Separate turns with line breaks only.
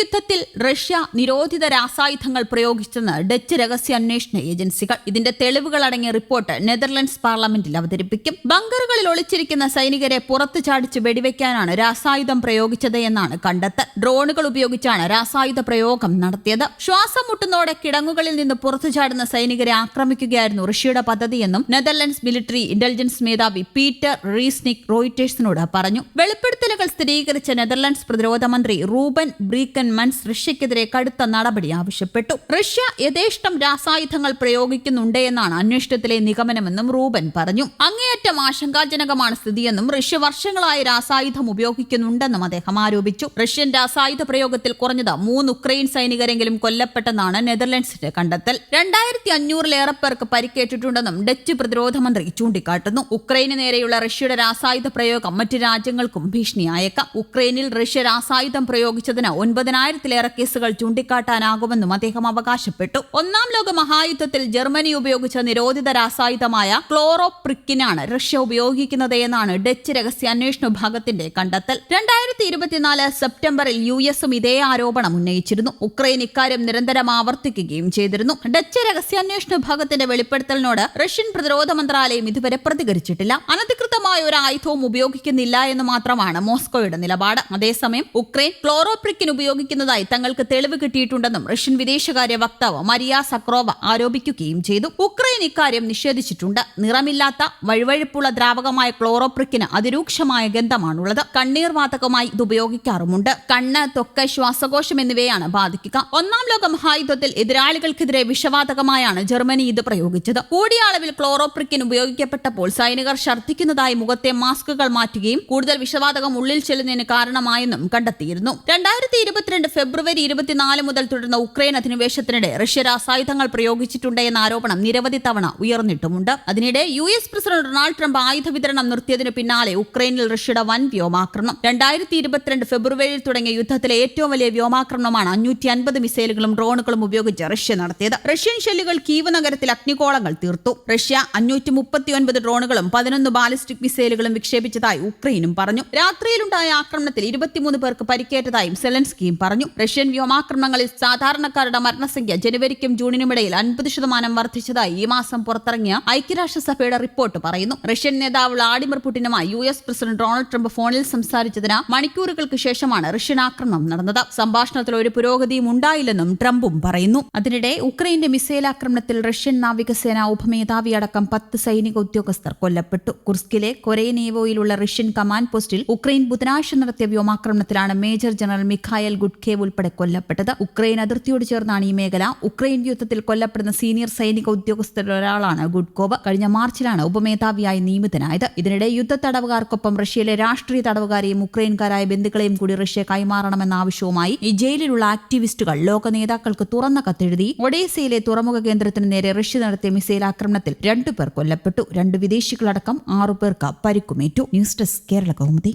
യുദ്ധത്തിൽ റഷ്യ നിരോധിത രാസായുധങ്ങൾ പ്രയോഗിച്ചെന്ന് ഡച്ച് രഹസ്യാന്വേഷണ ഏജൻസികൾ ഇതിന്റെ തെളിവുകൾ അടങ്ങിയ റിപ്പോർട്ട് നെതർലൻഡ്സ് പാർലമെന്റിൽ അവതരിപ്പിക്കും. ബങ്കറുകളിൽ ഒളിച്ചിരിക്കുന്ന സൈനികരെ പുറത്തു ചാടിച്ച് വെടിവെക്കാനാണ് രാസായുധം പ്രയോഗിച്ചത് എന്നാണ് കണ്ടെത്തൽ. ഡ്രോണുകൾ ഉപയോഗിച്ചാണ് രാസായുധ പ്രയോഗം നടത്തിയത്. ശ്വാസം മുട്ടുന്നതോടെ കിടങ്ങുകളിൽ നിന്ന് പുറത്തു ചാടുന്ന സൈനികരെ ആക്രമിക്കുകയായിരുന്നു റഷ്യയുടെ പദ്ധതിയെന്നും നെതർലൻഡ്സ് മിലിറ്ററി ഇന്റലിജൻസ് മേധാവി പീറ്റർ റീസ്നിക് റോയിറ്റേഴ്സിനോട് പറഞ്ഞു. സ്ഥിരീകരിച്ച നെതർലൻഡ്സ് പ്രതിരോധ മന്ത്രി റൂബൻ ബ്രീക്കൻ മൻസ് റഷ്യക്കെതിരെ കടുത്ത നടപടി ആവശ്യപ്പെട്ടു. റഷ്യ യഥേഷ്ടം രാസായുധങ്ങൾ പ്രയോഗിക്കുന്നുണ്ടെന്നാണ് അന്വേഷണത്തിലെ നിഗമനമെന്നും റൂബൻ പറഞ്ഞു. അങ്ങേയറ്റം ആശങ്കാജനകമാണ് സ്ഥിതിയെന്നും റഷ്യ വർഷങ്ങളായി രാസായുധം ഉപയോഗിക്കുന്നുണ്ടെന്നും അദ്ദേഹം ആരോപിച്ചു. റഷ്യൻ രാസായുധ പ്രയോഗത്തിൽ കുറഞ്ഞത് മൂന്ന് ഉക്രൈൻ സൈനികരെങ്കിലും കൊല്ലപ്പെട്ടെന്നാണ് നെതർലൻഡ്സിന്റെ കണ്ടെത്തൽ. രണ്ടായിരത്തി അഞ്ഞൂറിലേറെ പേർക്ക് പരിക്കേറ്റിട്ടുണ്ടെന്നും ഡച്ച് പ്രതിരോധ മന്ത്രി ചൂണ്ടിക്കാട്ടുന്നു. ഉക്രൈന് നേരെയുള്ള റഷ്യയുടെ രാസായുധ പ്രയോഗം മറ്റ് രാജ്യങ്ങൾക്കും ഭീഷണിയായേക്കാം ഉക്രൈനിൽ റഷ്യ രാസായുധം പ്രയോഗിച്ചതിന് ഒൻപതിനായിരത്തിലേറെ കേസുകൾ ചൂണ്ടിക്കാട്ടാനാകുമെന്നും അദ്ദേഹം അവകാശപ്പെട്ടു. ഒന്നാം ലോക മഹായുദ്ധത്തിൽ ജർമ്മനി ഉപയോഗിച്ച നിരോധിത രാസായുധമായ ക്ലോറോപ്രിക്കിനാണ് റഷ്യ ഉപയോഗിക്കുന്നത് എന്നാണ് ഡച്ച് രഹസ്യാന്വേഷണ വിഭാഗത്തിന്റെ കണ്ടെത്തൽ. രണ്ടായിരത്തി ഇരുപത്തിനാല് സെപ്റ്റംബറിൽ യു എസും ഇതേ ആരോപണം ഉന്നയിച്ചിരുന്നു. ഉക്രൈൻ ഇക്കാര്യം നിരന്തരം ആവർത്തിക്കുകയും ചെയ്തിരുന്നു. ഡച്ച് രഹസ്യാന്വേഷണ വിഭാഗത്തിന്റെ വെളിപ്പെടുത്തലിനോട് റഷ്യൻ പ്രതിരോധ മന്ത്രാലയം ഇതുവരെ പ്രതികരിച്ചിട്ടില്ല. അനധികൃതമായ ഒരു ആയുധവും ഉപയോഗിക്കുന്നില്ല എന്ന് മാത്രമാണ് മോസ്കോയുടെ നിലപാട്. അതേസമയം ഉക്രൈൻ ക്ലോറോപ്രിക്കിൻ ഉപയോഗിക്കുന്നതായി തങ്ങൾക്ക് തെളിവ് കിട്ടിയിട്ടുണ്ടെന്നും റഷ്യൻ വിദേശകാര്യ വക്താവ് മരിയ സക്രോവ ആരോപിക്കുകയും ചെയ്തു. ഉക്രൈൻ ഇക്കാര്യം നിഷേധിച്ചിട്ടുണ്ട്. നിറമില്ലാത്ത വഴുവഴുപ്പുള്ള ദ്രാവകമായ ക്ലോറോപ്രിക്കിന് അതിരൂക്ഷമായ ഗന്ധമാണുള്ളത്. കണ്ണീർ വാതകമായി ഇത് ഉപയോഗിക്കാറുമുണ്ട്. കണ്ണ് ത്വക്ക് ശ്വാസകോശം എന്നിവയാണ് ബാധിക്കുക. ഒന്നാം ലോക മഹായുദ്ധത്തിൽ എതിരാളികൾക്കെതിരെ വിഷവാതകമായാണ് ജർമ്മനി ഇത് പ്രയോഗിച്ചത്. കൂടിയ അളവിൽ ക്ലോറോപ്രിക്കിൻ ഉപയോഗിക്കപ്പെട്ടപ്പോൾ സൈനികർ ഛർദ്ദിക്കുന്നതായി മുഖത്തെ മാസ്കുകൾ മാറ്റുകയും കൂടുതൽ വിഷവാതകം ഉള്ളിൽ ചെല്ലുന്നതിന് കാരണമായെന്നും കണ്ടെത്തിയിരുന്നു. രണ്ടായിരത്തി ഇരുപത്തിരണ്ട് ഫെബ്രുവരി ഇരുപത്തിനാല് മുതൽ തുടർന്ന ഉക്രൈൻ അധിനിവേശത്തിനിടെ റഷ്യ രാസായുധങ്ങൾ പ്രയോഗിച്ചിട്ടുണ്ട് എന്ന ആരോപണം നിരവധി തവണ ഉയർന്നിട്ടുമുണ്ട്. അതിനിടെ U S president Donald Trump ആയുധ വിതരണം നിർത്തിയതിനു പിന്നാലെ ഉക്രൈനിൽ റഷ്യയുടെ വൻ വ്യോമാക്രമണം. രണ്ടായിരത്തി ഇരുപത്തിരണ്ട് ഫെബ്രുവരിയിൽ തുടങ്ങിയ യുദ്ധത്തിലെ ഏറ്റവും വലിയ വ്യോമാക്രമണമാണ് അഞ്ഞൂറ്റി അൻപത് മിസൈലുകളും ഡ്രോണുകളും ഉപയോഗിച്ച് റഷ്യ നടത്തിയത്. റഷ്യൻ ഷെല്ലുകൾ കീവ് നഗരത്തിൽ അഗ്നികോളങ്ങൾ തീർത്തു. റഷ്യ അഞ്ഞൂറ്റി മുപ്പത്തിയൊൻപത് ഡ്രോണുകളും പതിനൊന്ന് ബാലിസ്റ്റിക് മിസൈലുകളും വിക്ഷേപിച്ചതായി ഉക്രൈനും പറഞ്ഞു. രാത്രിയിലുണ്ടായ ആക്രമണത്തിൽ ഇരുപത്തിമൂന്ന് പേർക്ക് പരിക്കേറ്റതായും സെലൻസ്കിയും പറഞ്ഞു. റഷ്യൻ വ്യോമാക്രമണങ്ങളിൽ സാധാരണക്കാരുടെ മരണസംഖ്യ ജനുവരിക്കും ജൂണിനുമിടയിൽ അൻപത് ശതമാനം വർദ്ധിച്ചതായി ഈ മാസം പുറത്തിറങ്ങിയ ഐക്യരാഷ്ട്രസഭയുടെ റിപ്പോർട്ട് പറയുന്നു. റഷ്യൻ നേതാവ് Vladimir പുടിനുമായി U S president Donald Trump ഫോണിൽ സംസാരിച്ചതിന് മണിക്കൂറുകൾക്ക് ശേഷമാണ് റഷ്യൻ ആക്രമണം നടന്നത്. സംഭാഷണത്തിൽ ഒരു പുരോഗതിയും ഉണ്ടായില്ലെന്നും ട്രംപും പറയുന്നു. അതിനിടെ ഉക്രൈന്റെ മിസൈൽ ആക്രമണത്തിൽ റഷ്യൻ നാവികസേന ഉപമേധാവി അടക്കം പത്ത് സൈനിക ഉദ്യോഗസ്ഥർ കൊല്ലപ്പെട്ടു. കുർസ്കിലെ കൊരേനേവോയിലുള്ള റഷ്യൻ കമാൻഡ് പോസ്റ്റിൽ ഉക്രൈൻ ബുധനാഴ്ച നടത്തിയ വ്യോമാക്രമണത്തിലാണ് മേജർ ജനറൽ മിഖായൽ ഗുഡ്കേവ് ഉൾപ്പെടെ കൊല്ലപ്പെട്ടത്. ഉക്രൈൻ അതിർത്തിയോട് ചേർന്നാണ് ഈ മേഖല. ഉക്രൈൻ യുദ്ധത്തിൽ കൊല്ലപ്പെടുന്ന സീനിയർ സൈനിക ഉദ്യോഗസ്ഥരിൽ ഒരാളാണ് ഗുഡ്കോവ് കഴിഞ്ഞ മാർച്ചിലാണ് ഉപമേധാവിയായി നിയമിതനായത്. ഇതിനിടെ യുദ്ധ തടവുകാർക്കൊപ്പം റഷ്യയിലെ രാഷ്ട്രീയ തടവുകാരെയും ഉക്രൈൻകാരായ ബന്ധുക്കളെയും കൂടി റഷ്യ കൈമാറണമെന്ന ആവശ്യവുമായി ഈ ജയിലിലുള്ള ആക്ടിവിസ്റ്റുകൾ ലോക നേതാക്കൾക്ക് തുറന്ന കത്തെഴുതി. ഒഡേസയിലെ തുറമുഖ കേന്ദ്രത്തിന് നേരെ റഷ്യ നടത്തിയ മിസൈൽ ആക്രമണത്തിൽ രണ്ടുപേർ കൊല്ലപ്പെട്ടു. രണ്ട് വിദേശികളടക്കം ആറുപേർക്ക് പരിക്കുമേറ്റു. News desk Kerala Kaumudi.